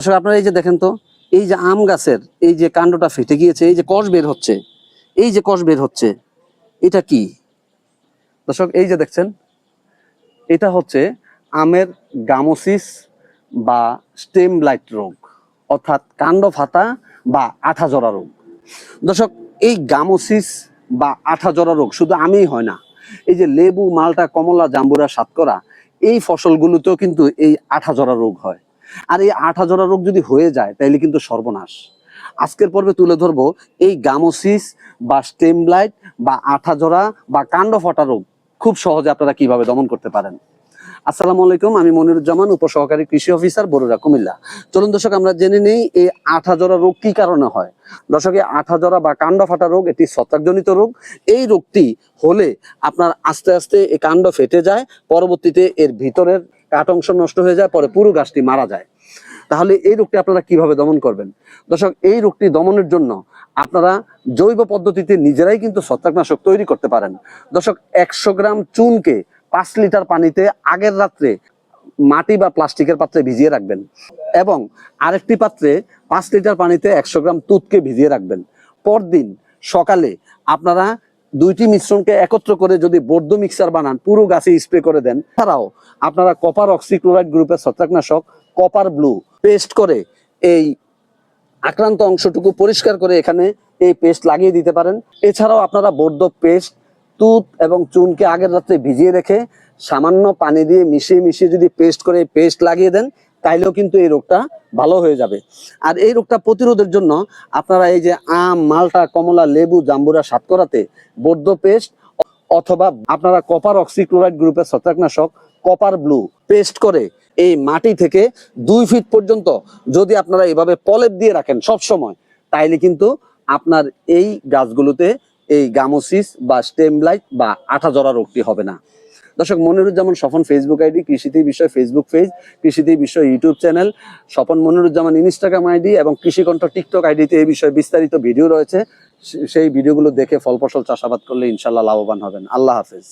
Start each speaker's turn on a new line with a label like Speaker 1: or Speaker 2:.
Speaker 1: দর্শক, আপনারা এই যে দেখেন তো, এই যে আম গাছের এই যে কাণ্ডটা ফেটে গিয়েছে, এই যে কষ বের হচ্ছে, এই যে কষ বের হচ্ছে, এটা কি? দর্শক, এই যে দেখছেন, এটা হচ্ছে আমের গামোসিস বা স্টেম লাইট রোগ, অর্থাৎ কাণ্ড ফাতা বা আঠা জরা রোগ। দর্শক, এই গামোসিস বা আঠা জরা রোগ শুধু আমেই হয় না, এই যে লেবু, মালটা, কমলা, জাম্বুরা, সাতকরা, এই ফসলগুলোতেও কিন্তু এই আঠা জরা রোগ হয়। আর এই আঠা জরা রোগ যদি হয়ে যায়, তাইলে কিন্তু সর্বনাশ। আজকের পর্বে তুলে ধরবো এই গামোসিস বা স্টেম লাইট বা আঠা জরা বা কাণ্ড ফটা রোগ খুব সহজে আপনারা কীভাবে দমন করতে পারেন। আসসালামু আলাইকুম, আমি মনিরুজ্জামান, উপসহকারী কৃষি অফিসার, বরুড়া, কুমিল্লা। চলুন দর্শক, আমরা জেনে নেই এই আঠা জরা রোগ কি কারণে হয়। দর্শক, এই আঠা জরা বা কাণ্ড ফাটা রোগ এটি ছত্রাকজনিত রোগ। এই রোগটি হলে আপনার আস্তে আস্তে এই কাণ্ড ফেটে যায়, পরবর্তীতে এর ভিতরের কাঠ অংশ নষ্ট হয়ে যায়, পরে পুরো গাছটি মারা যায়। তাহলে এই রোগটি আপনারা কীভাবে দমন করবেন? দর্শক, এই রোগটি দমনের জন্য আপনারা জৈব পদ্ধতিতে নিজেরাই কিন্তু ছত্রাকনাশক তৈরি করতে পারেন। দর্শক, একশো গ্রাম চুনকে পাঁচ লিটার পানিতে আগের রাত্রে মাটি বা প্লাস্টিকের পাত্রে ভিজিয়ে রাখবেন এবং আরেকটি পাত্রে পাঁচ লিটার পানিতে একশো গ্রাম তুতকে ভিজিয়ে রাখবেন। পরদিন সকালে আপনারা দুইটি মিশ্রণকে একত্র করে যদি বর্ধ মিক্সার বানান, পুরো গাছে স্প্রে করে দেন, এছাড়াও আপনারা কপার অক্সিক্লোরাইড গ্রুপের ছত্রাকনাশক কপার ব্লু পেস্ট করে এই আক্রান্ত অংশটুকু পরিষ্কার করে এখানে এই পেস্ট লাগিয়ে দিতে পারেন। এছাড়াও আপনারা বর্ধ পেস্ট তুত এবং চুনকে আগের রাত্রে ভিজিয়ে রেখে সামান্য পানি দিয়ে মিশিয়ে মিশিয়ে যদি পেস্ট করে পেস্ট লাগিয়ে দেন তাইলেও কিন্তু এই রোগটা ভালো হয়ে যাবে। আর এই রোগটা প্রতিরোধের জন্য আপনারা এই যে আম, মালটা, কমলা, লেবু, জাম্বুরা সাতকরাতে বর্ধ পেস্ট অথবা আপনারা কপার অক্সিক্লোরাইড গ্রুপের ছত্রাকনাশক কপার ব্লু পেস্ট করে এই মাটি থেকে দুই ফিট পর্যন্ত যদি আপনারা এভাবে পলেপ দিয়ে রাখেন সব সময় তাইলে কিন্তু আপনার এই গাছগুলোতে এই গামোসিস বা স্টেম লাইট বা আঠা জরা রোগটি হবে না। দর্শক, মনিরুজ্জামান স্বপন ফেসবুক আইডি কৃষিতে বিষয় ফেসবুক পেজ কৃষিতে বিষয় YouTube channel Swapan Moniruzzaman Instagram ID এবং কৃষিকণ্ঠ টিকটক আইডিতে এই বিষয়ে বিস্তারিত ভিডিও রয়েছে। সেই ভিডিওগুলো দেখে ফল ফসল চাষাবাদ করলে ইনশাল্লাহ লাভবান হবেন। আল্লাহ হাফেজ।